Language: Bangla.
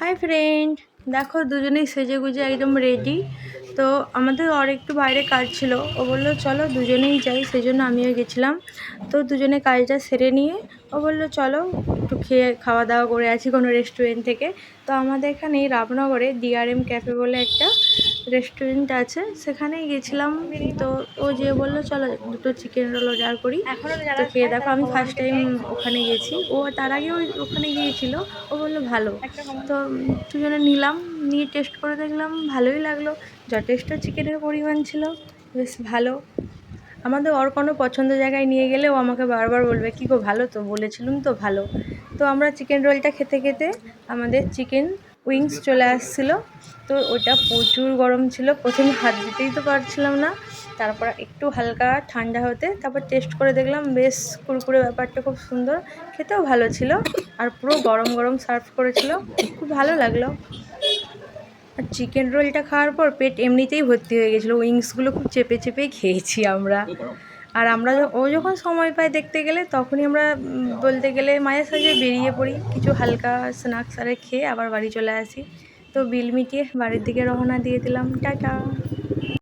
Hi friend. দেখো দুজনেই সেজে গুজে একদম রেডি তো আমাদের আর একটু বাইরে কাজ ছিল। ও বলল, চলো দুজনেই যাই। সেই জন্য আমিও গেছিলাম। তো দুজনে কাজটা সেরে নিয়ে ও বলল, চলো একটু খেয়ে খাওয়া দাওয়া করে আছি কোনো রেস্টুরেন্ট থেকে। তো আমাদের এখানে রামনগরে ডিআরএম ক্যাফে বলে একটা রেস্টুরেন্ট আছে সেখানেই গেছিলাম। তো ও যে বলল চলো দুটো চিকেন রোল অর্ডার করি। তো খেয়ে দেখো আমি ফার্স্ট টাইম ওখানে গেছি। ও তার আগে ওই ওখানে গিয়েছিল ও বলল ভালো। তো দুজনে নিলাম নিয়ে টেস্ট করে দেখলাম ভালোই লাগল। যথেষ্ট চিকেনের পরিমাণ ছিল বেশ ভালো। আমাদের ওর কোনো পছন্দ জায়গায় নিয়ে গেলে ও আমাকে বারবার বলবে কী গো ভালো তো? বলেছিলুম তো ভালো। তো আমরা চিকেন রোলটা খেতে খেতে আমাদের চিকেন উইংস চলে আসছিল। তো ওটা প্রচুর গরম ছিল। প্রথমে হাত দিতেই তো পারছিলাম না। তারপর একটু হালকা ঠান্ডা হতে, তারপর টেস্ট করে দেখলাম, বেশ কুরকুরে ব্যাপারটা খুব সুন্দর। খেতেও ভালো ছিল। আর পুরো গরম গরম সার্ভ করেছিল। খুব ভালো লাগল। আর চিকেন রোলটা খাওয়ার পর পেট এমনিতেই ভর্তি হয়ে গেছিল। উইংসগুলো খুব চেপে চেপেই খেয়েছি আমরা। আর আমরা ও যখন সময় পায় দেখতে গেলে তখনই আমরা বলতে গেলে মায়ের সাথে বেরিয়ে পড়ি। কিছু হালকা স্ন্যাক্স আরে খেয়ে আবার বাড়ি চলে আসি। তো বিল মিটিয়ে বাড়ির দিকে রওনা দিয়ে দিলাম। টাটা!